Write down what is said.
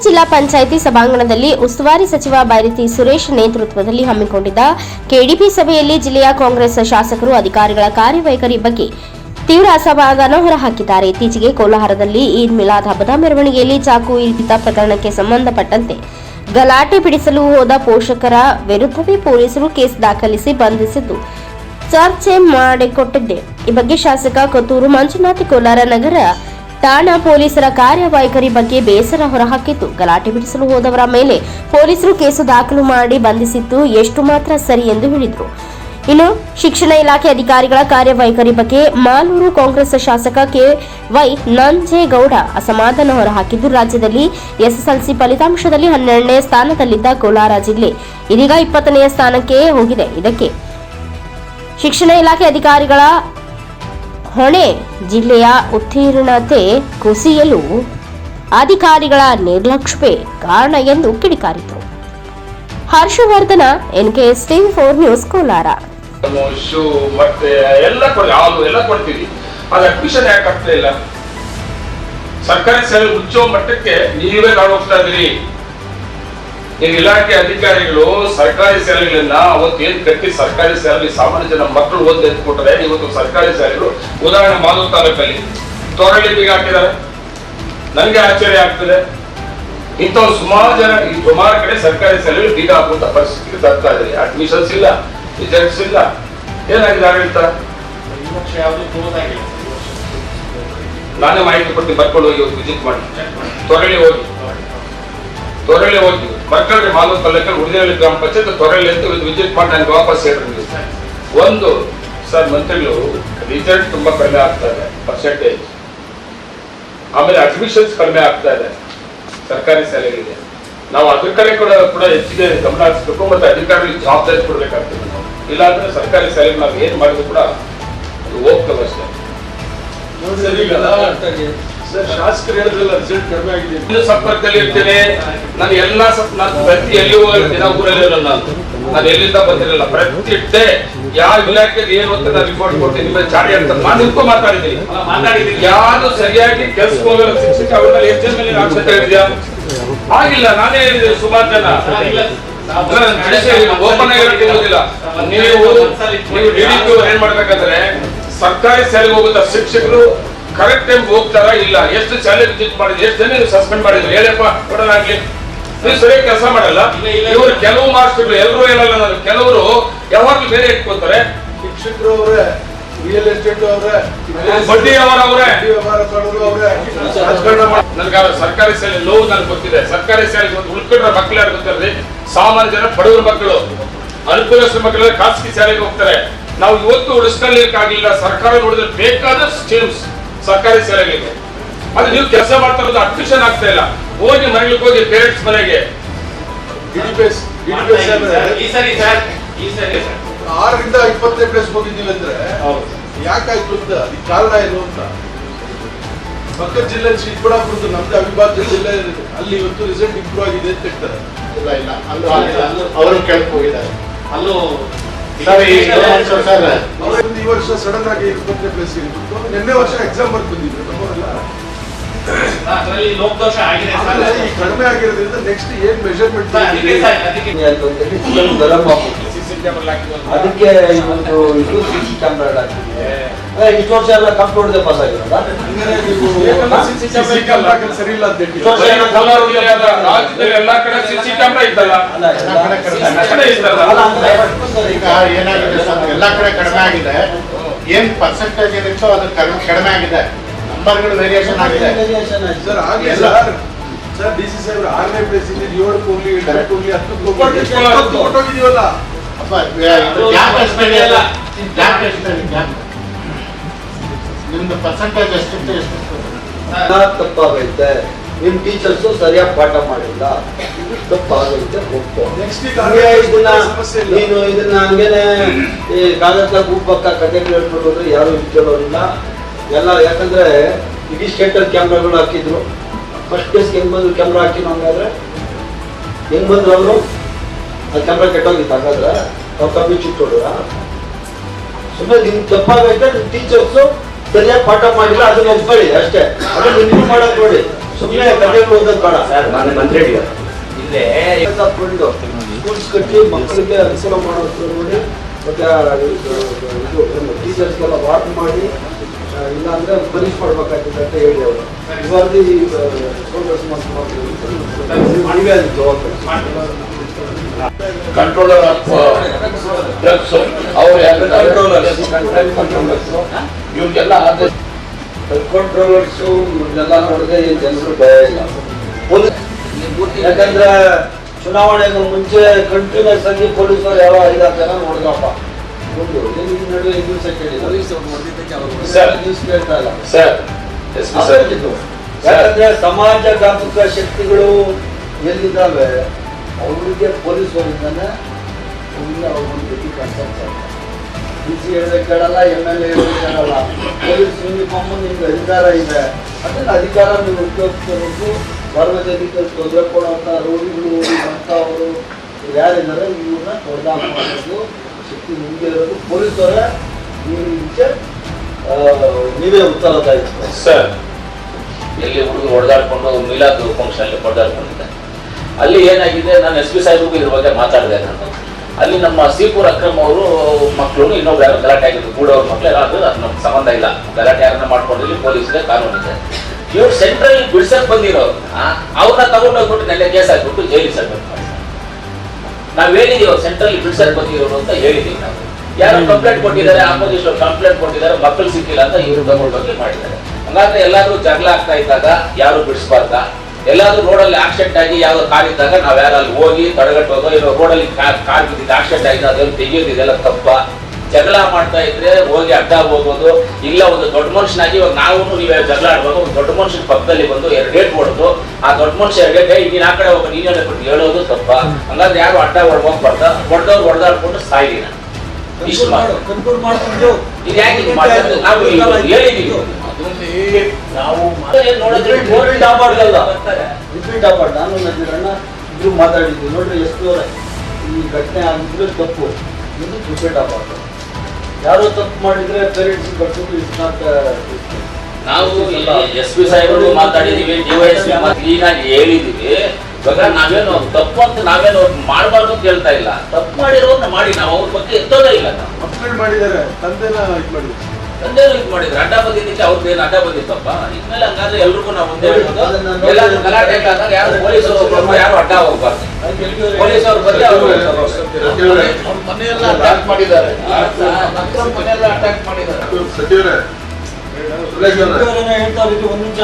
ಜಿಲ್ಲಾ ಪಂಚಾಯಿತಿ ಸಭಾಂಗಣದಲ್ಲಿ ಉಸ್ತುವಾರಿ ಸಚಿವ ಬೈರತಿ ಸುರೇಶ್ ನೇತೃತ್ವದಲ್ಲಿ ಹಮ್ಮಿಕೊಂಡಿದ್ದ ಕೆಡಿಪಿ ಸಭೆಯಲ್ಲಿ ಜಿಲ್ಲೆಯ ಕಾಂಗ್ರೆಸ್ ಶಾಸಕರು, ಅಧಿಕಾರಿಗಳ ಕಾರ್ಯವೈಖರಿ ಬಗ್ಗೆ ತೀವ್ರ ಅಸಮಾಧಾನ ಹೊರಹಾಕಿದ್ದಾರೆ. ಇತ್ತೀಚೆಗೆ ಕೋಲಾರದಲ್ಲಿ ಈದ್ ಮಿಲಾದ್ ಹಬ್ಬದ ಮೆರವಣಿಗೆಯಲ್ಲಿ ಚಾಕು ಇರಿತ ಪ್ರಕರಣಕ್ಕೆ ಸಂಬಂಧಪಟ್ಟಂತೆ ಗಲಾಟೆ ಬಿಡಿಸಲು ಹೋದ ಪೋಷಕರ ವಿರುದ್ಧವೇ ಪೊಲೀಸರು ಕೇಸ್ ದಾಖಲಿಸಿ ಬಂಧಿಸಿದ್ದು ಚರ್ಚೆ ಮಾಡಿಕೊಟ್ಟಿದ್ದೆ ಈ ಬಗ್ಗೆ ಶಾಸಕ ಕೊತ್ತೂರು ಮಂಜುನಾಥ್ ಕೋಲಾರ ನಗರ ಠಾಣಾ ಪೊಲೀಸರ ಕಾರ್ಯವೈಖರಿ ಬಗ್ಗೆ ಬೇಸರ ಹೊರಹಾಕಿತ್ತು ಗಲಾಟೆ ಬಿಡಿಸಲು ಹೋದವರ ಮೇಲೆ ಪೊಲೀಸರು ಕೇಸು ದಾಖಲು ಮಾಡಿ ಬಂಧಿಸಿದ್ದು ಎಷ್ಟು ಮಾತ್ರ ಸರಿ ಎಂದು ಹೇಳಿದರು. ಇನ್ನು ಶಿಕ್ಷಣ ಇಲಾಖೆ ಅಧಿಕಾರಿಗಳ ಕಾರ್ಯವೈಖರಿ ಬಗ್ಗೆ ಮಾಲೂರು ಕಾಂಗ್ರೆಸ್ ಶಾಸಕ ಕೆ ವೈ ನಂಜೇಗೌಡ ಅಸಮಾಧಾನ ಹೊರಹಾಕಿದ್ದು, ರಾಜ್ಯದಲ್ಲಿ ಎಸ್ಎಸ್ಎಲ್ಸಿ ಫಲಿತಾಂಶದಲ್ಲಿ ಹನ್ನೆರಡನೇ ಸ್ಥಾನದಲ್ಲಿದ್ದ ಕೋಲಾರ ಜಿಲ್ಲೆ. ಇದೀಗ ಇಪ್ಪತ್ತನೆಯ ಸ್ಥಾನಕ್ಕೆ ಹೋಗಿದೆ. ಇದಕ್ಕೆ ಶಿಕ್ಷಣ ಇಲಾಖೆ ಅಧಿಕಾರಿಗಳ ಹೊಣೆ ಜಿಲ್ಲೆಯ ಉತ್ತೀರ್ಣತೆ ಕುಸಿಯಲು ಅಧಿಕಾರಿಗಳ ನಿರ್ಲಕ್ಷ್ಯವೇ ಕಾರಣ ಎಂದು ಕಿಡಿಕಾರಿತು Harshavardhana NKS TV four news Kolar. ಸರ್ಕಾರಿ ಸೇವೆ ಮುಚ್ಚೋ ಮಟ್ಟಕ್ಕೆ ನೀವೇ ಕಾಣೋಗ್ತಾ ಹೋಗ್ತಾ ಈಗ ಇಲಾಖೆ ಅಧಿಕಾರಿಗಳು ಸರ್ಕಾರಿ ಶಾಲೆಗಳನ್ನ ಅವತ್ತು ಏನ್ ಕಟ್ಟಿ ಸರ್ಕಾರಿ ಶಾಲೆ ಸಾಮಾನ್ಯ ಜನ ಮಕ್ಕಳು ಓದ್ ಎತ್ಕೊಟ್ರೆ ಇವತ್ತು ಸರ್ಕಾರಿ ಶಾಲೆಗಳು ಉದಾಹರಣೆ ಮಾಲೂರು ತಾಲೂಕಲ್ಲಿ ತೊರಳಿ ಬೀಗ ಹಾಕಿದ್ದಾರೆ. ನನಗೆ ಆಶ್ಚರ್ಯ ಆಗ್ತದೆ. ಇಂಥವ್ರು ಸುಮಾರು ಜನ ಈ ಸುಮಾರು ಕಡೆ ಸರ್ಕಾರಿ ಶಾಲೆಗಳು ಬೀಗ ಹಾಕುವಂತ ಪರಿಸ್ಥಿತಿ ತರ್ತಾ ಇದೆ ಅಡ್ಮಿಷನ್ಸ್ ಇಲ್ಲ ರಿಸಲ್ಟ್ಸ್ ಇಲ್ಲ. ಏನಾಗಿದೆ ಆಡಳಿತ? ಈ ನಾನೇ ಮಾಹಿತಿ ಕೊಟ್ಟು ಬರ್ಕೊಂಡು ಹೋಗಿ ವಿಸಿಟ್ ಮಾಡಿ. ತೊರಳಿ ಹೋಗಿ. ತೊರಳಿ ಹೋಗಿ. ಮಕ್ಕಳಿಗೆ ಮಾಲೂರು ತಾಲೂಕಲ್ಲಿ ಉಳಿದೇಳಿ ಗ್ರಾಮ ಪಂಚಾಯತ್ ತೊರೆಯಲ್ಲಿ ಅಂತ ವಿಸಿಟ್ ಮಾಡಿ ನನಗೆ ವಾಪಸ್ ಹೇಳಿ ಒಂದು, ಸರ್, ಮಂತ್ರಿಗಳು ರಿಸಲ್ಟ್ ತುಂಬಾ ಕಡಿಮೆ ಆಗ್ತಾ ಇದೆ ಪರ್ಸೆಂಟೇಜ್ ಆಮೇಲೆ ಅಡ್ಮಿಷನ್ಸ್ ಕಡಿಮೆ ಆಗ್ತಾ ಇದೆ, ಸರ್ಕಾರಿ ಶಾಲೆಗಳಿಗೆ ನಾವು ಅದ್ರ ಕಡೆ ಕೂಡ ಕೂಡ ಹೆಚ್ಚಿಗೆ ಗಮನ ಹರಿಸಬೇಕು ಮತ್ತೆ ಅಧಿಕಾರಿಗಳಿಗೆ ಜವಾಬ್ದಾರಿ ಕೊಡ್ಬೇಕಾಗ್ತದೆ ನಾವು. ಇಲ್ಲಾಂದ್ರೆ ಸರ್ಕಾರಿ ಶಾಲೆಗೆ ನಾವು ಏನ್ ಮಾಡಿದ್ರು ಕೂಡ ಹೋಗ್ತವೆ ಅಷ್ಟೇ. ಶಾಸಕರು ಹೇಳಿದ್ರಲ್ಲ ರಿಸಲ್ಟ್ ಕಡಿಮೆ ಆಗಿದೆ. ಇನ್ನು ಸಂಪರ್ಕದಲ್ಲಿ ಇರ್ತೇನೆ. ನಾನು ಎಲ್ಲ ನಾನು ಪ್ರತಿ ಎಲ್ಲಿ ದಿನ ಊರಲ್ಲಿ ಇರಲ್ಲ ನಾನು. ಎಲ್ಲಿಂದ ಬಂದಿರಲ್ಲ. ಪ್ರತಿ ಡೇ ಯಾವ ಇಲಾಖೆ ಏನು ಅಂತ ನಾನು ರಿಪೋರ್ಟ್ ಕೊಡ್ತೀನಿ. ನಿಮ್ಮ ಚಾಡಿ ಅಂತ ನಾನು ನಿಮ್ಗೂ ಮಾತಾಡಿದ್ದೀನಿ. ಮಾತಾಡಿದ್ದೀನಿ. ಯಾರು ಸರಿಯಾಗಿ ಕೆಲ್ಸಕ್ಕೆ ಹೋಗಲ್ಲ. ಶಿಕ್ಷಕ ಅವ್ರ ಮೇಲೆ ಎಷ್ಟು ಜನ ಮೇಲೆ ಆಕ್ಷೇಪ ಇದೆಯಾ? ಆಗಿಲ್ಲ. ನಾನೇ ಹೇಳಿದೆ ಸುಮಾರು ಜನ. ಇಲ್ಲ, ಓಪನ್ ಆಗಿ ನೀವು ನೀವು ನೀವು ಪಿ ಏನ್ ಮಾಡ್ಬೇಕಂದ್ರೆ ಸರ್ಕಾರಿ ಶಾಲೆಗೆ ಹೋಗುತ್ತ ಶಿಕ್ಷಕರು ಕರೆಕ್ಟ್ ಟೈಮ್ ಹೋಗ್ತಾರ ಇಲ್ಲ? ಎಷ್ಟು ಸ್ಯಾಲರಿ ವಿಸಿಟ್ ಮಾಡಿದ್ರು? ಎಷ್ಟು ಜನ ಸಸ್ಪೆಂಡ್ ಮಾಡಿದ್ರು? ಹೇಳಪ್ಪ ಕೊಡಲಾಗ್ಲಿ ನೀವು ಸರಿಯಾಗಿ ಕೆಲಸ ಮಾಡಲ್ಲ. ಇವರು ಕೆಲವು ಮಾಸ್ಟರ್ಗಳು ಎಲ್ಲರೂ ಏನಲ್ಲ ನಾನು. ಕೆಲವರು ಯಾವಾಗ್ಲೂ ಬೇರೆ ಇಟ್ಕೋತಾರೆ ಶಿಕ್ಷಕರು ಅವರೇ ರಿಯಲ್ ಎಸ್ಟೇಟ್ ಅವರೇ. ಬಡ್ಡಿ ವ್ಯವಹಾರ ಅವ್ರೇ. ಮಾಡಿ ಸರ್ಕಾರಿ ಶಾಲೆ ನೋವು ನನಗೆ ಗೊತ್ತಿದೆ. ಸರ್ಕಾರಿ ಶಾಲೆಗೆ ಒಂದು ಉಳ್ಕೊಂಡ್ರ ಮಕ್ಕಳು ಯಾರು ಗೊತ್ತಿರಲಿ ಸಾಮಾನ್ಯ ಜನ ಬಡವರ ಮಕ್ಕಳು ಅನುಕೂಲಸ್ಥ ಮಕ್ಕಳು ಖಾಸಗಿ ಶಾಲೆಗೆ ಹೋಗ್ತಾರೆ. ನಾವು ಇವತ್ತು ಉಳಿಸ್ಕೊಳ್ಳಿಕ್ಕಾಗಿಲ್ಲ ಸರ್ಕಾರ ನೋಡಿದ್ರೆ ಬೇಕಾದ ಸ್ಕೀಮ್ಸ್ ಸರ್ಕಾರಿ ಶಾಲೆಗಳಿಗೆ ಅದು ನೀವು ಕೆಲಸ ಮಾಡ್ತಾ ಇರೋದು ಅಡ್ಮಿಷನ್ ಆಗ್ತಾ ಇಲ್ಲ. ಹೋಗಿ ಮನೆಗೆ ಹೋಗಿ ಪೇರೆಂಟ್ಸ್ ಮನೆಗೆ. ಈ ಸರಿ ಸರ್. ಈ ಸರಿ ಸರ್. ಆರರಿಂದ ಇಪ್ಪತ್ತನೇ ಪ್ಲೇಸ್ ಹೋಗಿದ್ದೀವಿ ಅಂದ್ರೆ ಹೌದು. ಯಾಕಾಯ್ತು ಅಂತ? ಅದಕ್ಕೆ ಕಾರಣ ಏನು ಅಂತ? ಪಕ್ಕ ಜಿಲ್ಲೆ ಚಿಕ್ಕಬಳ್ಳಾಪುರದ್ದು ನಮ್ದು ಅವಿಭಾಜ್ಯ ಜಿಲ್ಲೆ ಅಲ್ಲಿ ಇವತ್ತು ರಿಸಲ್ಟ್ ಇಂಪ್ರೂವ್ ಆಗಿದೆ ಅಂತ ಹೇಳ್ತಾರೆ. ಇಲ್ಲ ಇಲ್ಲ. ಅಲ್ಲೂ ಅವರು ಕೆಳಕ್ಕೆ ಹೋಗಿದ್ದಾರೆ. ಅಲ್ಲೂ ಸರ್ ಈ ವರ್ಷ ಸಡನ್ ಆಗಿ ಇಪ್ಪತ್ತನೇ ಪ್ಲೇಸ್ ಇರ್ಬಿಟ್ಟು ನಿನ್ನೆ ವರ್ಷ ಎಕ್ಸಾಮ್ ಬರ್ದು ಬಂದಿದ್ರು ನಮ್ಮವರೆಲ್ಲ ಅದರಲ್ಲಿ ಲೋಪದೋಷ ಆಗಿದೆ ಸರ್. ಈ ಕಡಿಮೆ ಆಗಿರೋದ್ರಿಂದ ನೆಕ್ಸ್ಟ್ ಏನ್ ಮೆಜರ್ಮೆಂಟ್ ಸರ್ ಅದಕ್ಕೆ ಇವತ್ತು ಇದು ಸಿ ಸಿ ಕ್ಯಾಮ್ರಾ ಹಾಕಿದ್ದೀವಿ. ಇಷ್ಟು ವರ್ಷ ಎಲ್ಲ ಕಂಪ್ಯೂಟರ್ ಪಾಸ್ ಆಗಿರೋದ? ಸರಿ ಇಲ್ಲ ಅಂತ ಹೇಳಿ ರಾಜ್ಯದಲ್ಲಿ ಎಲ್ಲಾ ಕಡೆ ಸಿಸಿ ಕ್ಯಾಮ್ರಾ ಇದ್ದಲ್ಲ ಎಲ್ಲ ಕಡೆ ಕಡಿಮೆ ಎಲ್ಲ ಕಡೆ ಇದ್ದಲ್ಲ ಅಲ್ಲ, ಅಂದ್ರೆ ಸರ್, ಈಗ ಈಗ ಏನಾಗಿದೆ ಸರ್? ಎಲ್ಲಾ ಕಡೆ ಕಡಿಮೆ ಆಗಿದೆ. ಏನ್ ಪರ್ಸೆಂಟೇಜ್ ಏನಿತ್ತು ಅದು ಕಡಿಮೆ ಆಗಿದೆ. ನಂಬರ್ಗಳು ವೇರಿಯೇಷನ್ ಆಗಿದೆ. ಸರ್ ಆಗ್ಲಿ ಸರ್. ಸರ್ ಡಿ ಸಿ ಸಾಹೇಬ್ರು ಆರನೇ ಪ್ಲೇಸ್ ಇದ್ದೀವಿ ಏಳಕ್ಕೆ ಹೋಗ್ಲಿ ಎಂಟಕ್ಕೆ ಹೋಗ್ಲಿ ಹತ್ತು ಕೊಟ್ಟೋಗಿದೀವಲ್ಲ ಅಪ್ಪ, ನಿಮ್ದು ಪರ್ಸೆಂಟೇಜ್ ಎಷ್ಟಿತ್ತು ಎಷ್ಟಿತ್ತು ಎಲ್ಲ ತಪ್ಪಾಗೈತೆ. ನಿಮ್ಮ ಟೀಚರ್ಸ್ ಸರಿಯಾಗಿ ಪಾಠ ಮಾಡಿಲ್ಲ. ಇದು ತಪ್ಪಾಗೈತೆ ಒಪ್ಪು ನೆಕ್ಸ್ಟ್ ವೀಕ್ ಇದನ್ನ ನೀನು ಇದನ್ನ ಹಂಗೇನೆ ಈ ಕಾಲೇಜ್ನಾಗ ಗುಪ್ಪಕ್ಕ ಕಥೆ ಹೇಳ್ಕೊಂಡು ಹೋದ್ರೆ ಯಾರು ಕೇಳೋರಿಲ್ಲ ಎಲ್ಲ ಯಾಕಂದ್ರೆ ಇಡೀ ಸ್ಟೇಟಲ್ಲಿ ಕ್ಯಾಮ್ರಾಗಳು ಹಾಕಿದ್ರು. ಫಸ್ಟ್ ಪ್ಲೇಸ್ ಹೆಂಗ್ ಬಂದ್ರು ಕ್ಯಾಮ್ರಾ ಹಾಕಿ ಹಂಗಾದ್ರೆ? ಹೆಂಗ್ ಬಂದ್ರು ಅವರು? ಆ ಕ್ಯಾಮ್ರಾ ಕೆಟ್ಟೋಗಿತ್ತು ಹಾಗಾದ್ರೆ? ಅವ್ರು ಕಮ್ಮಿ ಚಿಟ್ಟೋಡ್ರ ಸುಮ್ಮನೆ ನಿಮ್ ತಪ್ಪಾಗೈತೆ ನಿಮ್ ಟೀಚರ್ಸ್ ಸರಿಯಾಗಿ ಪಾಠ ಮಾಡಿಲ್ಲ ಅದನ್ನ ಒಪ್ಕೊಳ್ಳಿ ಅಷ್ಟೇ. ಅದನ್ನ ನಿಮ್ಗೆ ಮಾಡಕ್ ನೋಡಿ. ಸುಮ್ಮನೆ ಕಥೆಗಳು ಹೋಗೋದ್ ಬೇಡ. ನಾನು ಮಂತ್ರಿ ಇಲ್ಲೇ ಸ್ಕೂಲ್ಸ್ ಕಟ್ಟಿ ಮಕ್ಕಳಿಗೆ ಅನುಕೂಲ ಮಾಡೋದು ನೋಡಿ. ಮತ್ತೆ ಇದು ಇದು ಟೀಚರ್ಸ್ಗೆಲ್ಲ ವಾರ್ನ್ ಮಾಡಿ ಇಲ್ಲ ಅಂದ್ರೆ ಪನಿಷ್ ಮಾಡ್ಬೇಕಾಗ್ತದೆ ಅಂತ ಹೇಳಿ ಅವರು. ಇವಾಗ ಕಂಟ್ರೋಲರ್ ಆಫ್ ಡ್ರಗ್ಸ್ ಅವ್ರು ಯಾರು? ಇವ್ರಿಗೆಲ್ಲ ಆದೇಶ ಕಂಟ್ರೋಲರ್ಸು ಇವ್ರನ್ನೆಲ್ಲ ನೋಡಿದ್ರೆ ಜನರು ಭಯ ಇಲ್ಲ. ಯಾಕಂದ್ರೆ ಚುನಾವಣೆಗೂ ಮುಂಚೆ ಕಂಟಿನ್ಯೂಸ್ ಆಗಿ ಪೊಲೀಸರು ಯಾವ ಐದಾರು ಜನ ನೋಡಿದ್ರಪ್ಪ. ಒಂದು ನಡುವೆ ಸರ್. ನ್ಯೂಸ್ ಕೇಳ್ತಾ ಇಲ್ಲ. ಯಾಕಂದ್ರೆ ಸಮಾಜಘಾತಕ ಶಕ್ತಿಗಳು ಎಲ್ಲಿದ್ದಾವೆ? ಅವರಿಗೆ ಪೊಲೀಸ್ ಪೊಲೀಸರಿಂದಾನೆ ಅವ್ರಿಗೆ ಅವ್ರಿಗೊಂದು ಗತಿ ಕಾಣ್ತಾ ಡಿ ಸಿ ಹೇಳಿದ್ರೆ ಕೇಳಲ್ಲ ಎಂ ಎಲ್ ಎ ಹೇಳಿದ್ರೆ ಕೇಳಲ್ಲ ಪೊಲೀಸ್ ಯೂನಿಫಾರ್ಮ್ ನಿಮ್ಗೆ ಅಧಿಕಾರ ಇದೆ. ಅದನ್ನ ಅಧಿಕಾರ ನೀವು ಉಪಯೋಗಿಸ್ಕೋಬೇಕು ಸಾರ್ವಜನಿಕ ತೊಂದರೆ ಕೊಡುವಂಥ ರೋಗಿಗಳು ಅಂಥವರು ಯಾರಿದ್ದಾರೆ ಇವ್ರನ್ನ ಮಾಡಬೇಕು ಶಕ್ತಿ ನಿಮಗೆ ಇರೋದು. ಪೊಲೀಸರೇ ನೀವು ಆ, ನೀವೇ ಉತ್ತರ ಸರ್ ಎಲ್ಲಿ ಹುಡುಗ ಹೊಡೆದಾಡ್ಕೊಂಡು ಮಿಲಾದ್ ಫಂಕ್ಷನ್ ಅಲ್ಲಿ ಹೊಡೆದಾಡ್ಕೊಂಡಿದ್ದೆ ಅಲ್ಲಿ ಏನಾಗಿದೆ ನಾನು ಎಸ್ ಪಿ ಸಾಹೇಬ್ ಇದ್ರ ಬಗ್ಗೆ ಮಾತಾಡಿದೆ ನಾನು. ಅಲ್ಲಿ ನಮ್ಮ ಸೀಪುರ್ ಅಕ್ರಮ್ ಅವರು ಮಕ್ಕಳು ಇನ್ನೊಬ್ರು ಯಾರು ಗಲಾಟೆ ಆಗಿದ್ರು. ಕೂಡ ಮಕ್ಳು ಯಾರು ಅದು ಅದು ನಮ್ಗೆ ಸಂಬಂಧ ಇಲ್ಲ. ಗಲಾಟೆ ಯಾರನ್ನ ಮಾಡ್ಕೊಂಡಿಲ್ಲ ಪೊಲೀಸ್ ಇದೆ, ಕಾನೂನು ಇದೆ. ಇವ್ರು ಸೆಂಟ್ರಲ್ ಬಿಡ್ಸಕ್ ಬಂದಿರೋರು. ಅವ್ರನ್ನ ತಗೊಂಡೋಗ್ಬಿಟ್ಟು ನೆಲೆ ಕೇಸ್ ಹಾಕ್ಬಿಟ್ಟು ಜೈಲಿಗೆ ಮಾಡಿ ನಾವ್ ಹೇಳಿದೀವಿ, ಅವ್ರು ಸೆಂಟ್ರಲ್ ಬಿಡ್ಸಕ್ ಬಂದಿರೋರು ಅಂತ ಹೇಳಿದೀವಿ ನಾವು. ಯಾರು ಕಂಪ್ಲೇಂಟ್ ಕೊಟ್ಟಿದ್ದಾರೆ ಆಪೋಸಿಷನ್ ಕಂಪ್ಲೇಂಟ್ ಕೊಟ್ಟಿದ್ದಾರೆ ಮಕ್ಕಳು ಸಿಕ್ಕಿಲ್ಲ ಅಂತ ಇವರು ತಗೊಂಡೋಗಿ ಮಾಡಿದ್ದಾರೆ. ಹಂಗಾದ್ರೆ ಎಲ್ಲಾದ್ರೂ ಜಗಳ ಆಗ್ತಾ ಇದ್ದಾಗ ಯಾರು ಬಿಡಿಸ್ಬಾರ್ದ? ಎಲ್ಲಾದ್ರೂ ರೋಡಲ್ಲಿ ಆಕ್ಸಿಡೆಂಟ್ ಆಗಿ ಯಾವ್ದು ಕಾರ್ ಇದ್ದಾಗ ನಾವ್ ಯಾರು ಅಲ್ಲಿ ಹೋಗಿ ತಡೆಗಟ್ಟೋದು ರೋಡ್ ರೋಡಲ್ಲಿ ಕಾರ್ ಬಿದ್ದಿದ್ದು ಆಕ್ಸಿಡೆಂಟ್ ಆಗಿದೆ ಅದನ್ನು ತೆಗಿಯೋದು ಇದೆಲ್ಲ ತಪ್ಪ? ಜಗಳ ಮಾಡ್ತಾ ಇದ್ರೆ ಹೋಗಿ ಅಡ್ಡ ಹೋಗೋದು ಇಲ್ಲ ಒಂದು ದೊಡ್ಡ ಮನುಷ್ಯನಾಗಿ ಇವಾಗ ನಾವು ನೀವೇ ಜಗಳ ಆಡ್ಬೋದು ಒಂದು ದೊಡ್ಡ ಮನುಷ್ಯನ ಪಕ್ಕದಲ್ಲಿ ಬಂದು ಎರಡು ಡೇಟ್ ಹೊಡೆದು ಆ ದೊಡ್ಡ ಮನುಷ್ಯ ಎರಡು ಡೇಟ್ ನೀನ್ ಆ ಕಡೆ ಹೋಗಿ ನೀನ್ ಕೊಟ್ಟು ಹೇಳೋದು ತಪ್ಪ? ಹಂಗಾದ್ರೆ ಯಾರು ಅಡ್ಡ ಹೋಗ್ಬಾರ್ದ? ಹೊಡೆದವ್ರು ಹೊಡೆದಾಡ್ಕೊಂಡು ಸಾಯ್ಲಿ. ನಾನು ಇಷ್ಟು ಇದು ಯಾಕೆ? ನಾವು ಹೇಳಿದೀವಿ ನಾವು ನಾನು ನನ್ನ ಇದ್ರು ಮಾತಾಡಿದ್ವಿ. ನೋಡ್ರಿ ಎಷ್ಟು ಅವರೇ ಈ ಘಟನೆ ಆಗಿದ್ರೆ ತಪ್ಪು. ಇದು ರಿಪೀಟ್ ಆಗ್ಬಾರ್ದು. ಯಾರೋ ತಪ್ಪು ಮಾಡಿದ್ರೆ ಪೇರೆಂಟ್ಸ್ ಬರ್ತದೆ ಇಟ್ಸ್ ನಾಟ್ ನಾವು ಎಸ್ ಪಿ ಸಾಹೇಬರು. ಮಾತಾಡಿದೀವಿ ಡಿವೈಎಸ್ ಆಗಿ ಹೇಳಿದೀವಿ. ಇವಾಗ ನಾವೇನು ತಪ್ಪು ಅಂತ ನಾವೇನು ಮಾಡಬಾರ್ದು ಅಂತ ಹೇಳ್ತಾ ಇಲ್ಲ. ತಪ್ಪು ಮಾಡಿರೋನ್ನ ಮಾಡಿ ನಾವು ಅವ್ರ ಬಗ್ಗೆ ಎತ್ತೋದೇ ಇಲ್ಲ ನಾವು. ಮಕ್ಕಳು ಮಾಡಿದ್ದಾರೆ. ತಂದೆನ ಇದು ಮಾಡಿದ್ರು. ಇದು ಮಾಡಿದ್ರು. ಅಡ್ಡ ಬಂದಿದ್ದಕ್ಕೆ ಅವ್ರದ್ದು ಏನು ಅಡ್ಡ ಬಂದಿತ್ತಪ್ಪ? ಇದ್ಮೇಲೆ ಹಂಗಾದ್ರೆ ಎಲ್ರಿಗೂ ನಾವು ಒಂದೇ ಎಲ್ಲಾದ್ರೂ ಗಲಾಟೆ ಆದಾಗ ಯಾರು ಪೊಲೀಸರು ಯಾರು ಅಡ್ಡ ಹೋಗ್ಬಾರ್ದು. ಪೊಲೀಸ್ ಅವ್ರು ಬಂದ್ರೆ ಅವರು ಮನೆಯೆಲ್ಲ ಅಟ್ಯಾಕ್ ಮಾಡಿದ್ದಾರೆ. ಮನೆಯೆಲ್ಲ ಅಟ್ಯಾಕ್ ಮಾಡಿದ್ದಾರೆ. ಹೇಳ್ತಾ ಒಂದು ನಿಮಿಷ.